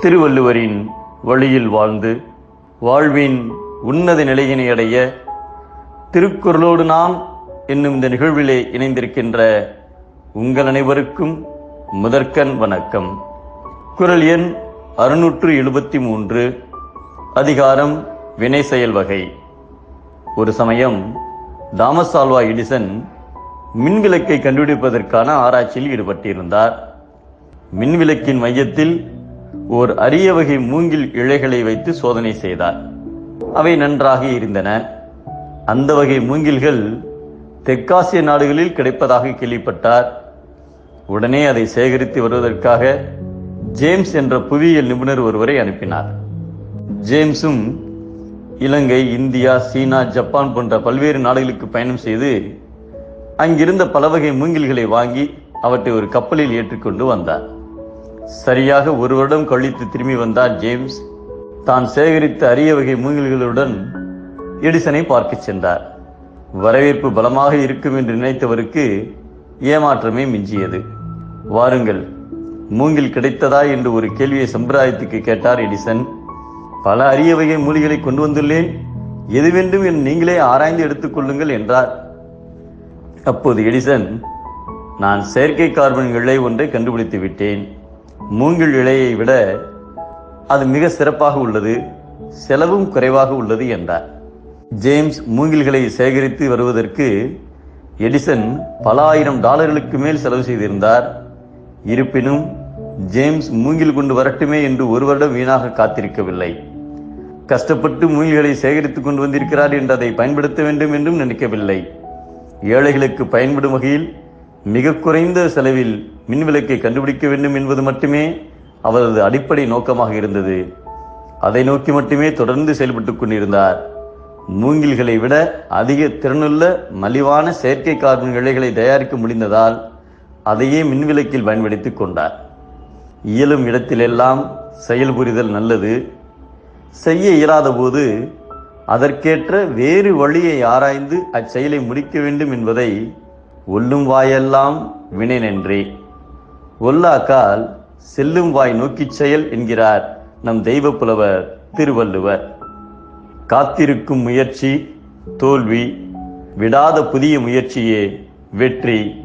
திருவள்ளுவரின் வழியில் வாழ்ந்து வாழ்வின் உன்னத நிலையினை அடைய திருக்குறளோடு நாம் என்னும் இந்த நிகழ்விலே இணைந்திருக்கின்ற உங்கள் அனைவருக்கும் முதற்கண் வணக்கம். குரல் எண் அறுநூற்று எழுபத்தி மூன்று அதிகாரம் வினை செயல் வகை. ஒரு சமயம் தாமஸ் ஆல்வா எடிசன் மின்விளக்கை கண்டுபிடிப்பதற்கான ஆராய்ச்சியில் ஈடுபட்டிருந்தார். மின்விளக்கின் மையத்தில் ஓர் அரிய வகை மூங்கில் இழைகளை வைத்து சோதனை செய்தார். அவை நன்றாக இருந்தன. அந்த வகை மூங்கில்கள் தெற்காசிய நாடுகளில் கிடைப்பதாக கேள்விப்பட்டார். உடனே அதை சேகரித்து வருவதற்காக ஜேம்ஸ் என்ற புவியியல் நிபுணர் ஒருவரை அனுப்பினார். ஜேம்ஸும் இலங்கை இந்தியா சீனா ஜப்பான் போன்ற பல்வேறு நாடுகளுக்கு பயணம் செய்து அங்கிருந்த பல வகை மூங்கில்களை வாங்கி அவற்றை ஒரு கப்பலில் ஏற்றுக்கொண்டு வந்தார். சரியாக ஒரு வருடம் கழித்து திரும்பி வந்தார் ஜேம்ஸ். தான் சேகரித்த அரிய வகை மூங்கில்களுடன் எடிசனை பார்க்கச் சென்றார். வரவேற்பு பலமாக இருக்கும் என்று நினைத்தவருக்கு ஏமாற்றமே மிஞ்சியது. வாருங்கள் மூங்கில் கிடைத்ததா என்று ஒரு கேள்வியை சம்பிரதாயத்துக்கு கேட்டார் எடிசன். பல அரிய வகை மூலிகளை கொண்டு வந்துள்ளேன். எது வேண்டும் என்று நீங்களே ஆராய்ந்து எடுத்துக்கொள்ளுங்கள் என்றார். அப்போது எடிசன் நான் செயற்கை கார்பன்களை ஒன்றை கண்டுபிடித்து விட்டேன். மூங்கில் இலையை விட அது மிக சிறப்பாக உள்ளது செலவும் குறைவாக உள்ளது என்றார். ஜேம்ஸ் மூங்கில்களை சேகரித்து வருவதற்கு எடிசன் பல ஆயிரம் டாலர்களுக்கு மேல் செலவு செய்திருந்தார். இருப்பினும் ஜேம்ஸ் மூங்கில் கொண்டு வரட்டுமே என்று ஒரு வருடம் வீணாக காத்திருக்கவில்லை. கஷ்டப்பட்டு மூங்கில்களை சேகரித்துக் கொண்டு வந்திருக்கிறார் என்று அதை பயன்படுத்த வேண்டும் என்றும் நினைக்கவில்லை. ஏழைகளுக்கு பயன்படும் வகையில் மிக குறைந்த செலவில் மின்விளக்கை கண்டுபிடிக்க வேண்டும் என்பது மட்டுமே அவரது அடிப்படை நோக்கமாக இருந்தது. அதை நோக்கி மட்டுமே தொடர்ந்து செயல்பட்டுக் கொண்டிருந்தார். மூங்கில்களை விட அதிக திறனுள்ள மலிவான செயற்கை கார்பன் இழைகளை தயாரிக்க முடிந்ததால் அதையே மின்விளக்கில் பயன்படுத்திக் கொண்டார். இயலும் இடத்திலெல்லாம் செயல்புரிதல் நல்லது. செய்ய இயலாத போது அதற்கேற்ற வேறு வழியை ஆராய்ந்து அச்செயலை முடிக்க வேண்டும் என்பதை ஒல்லும் வாயெல்லாம் வினை நன்றி. ஒல்லாக்கால் செல்லும் வாய் நோக்கிச் செயல் என்கிறார் நம் தெய்வ புலவர் திருவள்ளுவர். காத்திருக்கும் முயற்சி தோல்வி விடாத புதிய முயற்சியே வெற்றி.